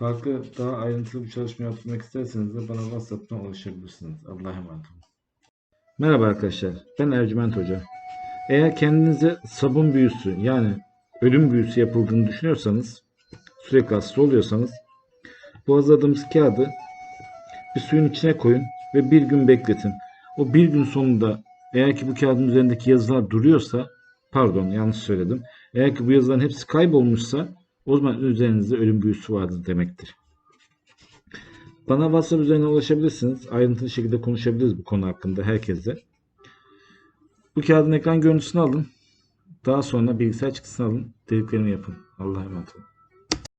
Farklı daha ayrıntılı bir çalışma yapmak isterseniz de bana WhatsApp'tan ulaşabilirsiniz. Allah'a emanet. Merhaba arkadaşlar. Ben Ercüment Hoca. Eğer kendinize sabun büyüsü yani ölüm büyüsü yapıldığını düşünüyorsanız sürekli hasta oluyorsanız bu hazırladığımız kağıdı bir suyun içine koyun ve bir gün bekletin. O bir gün sonunda eğer ki bu kağıdın üzerindeki yazılar duruyorsa pardon yanlış söyledim. Eğer ki bu yazıların hepsi kaybolmuşsa o zaman üzerinizde ölüm büyüsü vardır demektir. Bana WhatsApp üzerinden ulaşabilirsiniz. Ayrıntılı şekilde konuşabiliriz bu konu hakkında herkesle. Bu kağıdın ekran görüntüsünü alın. Daha sonra bilgisayar çıktısını alın. Dediklerimi yapın. Allah'a emanet olun.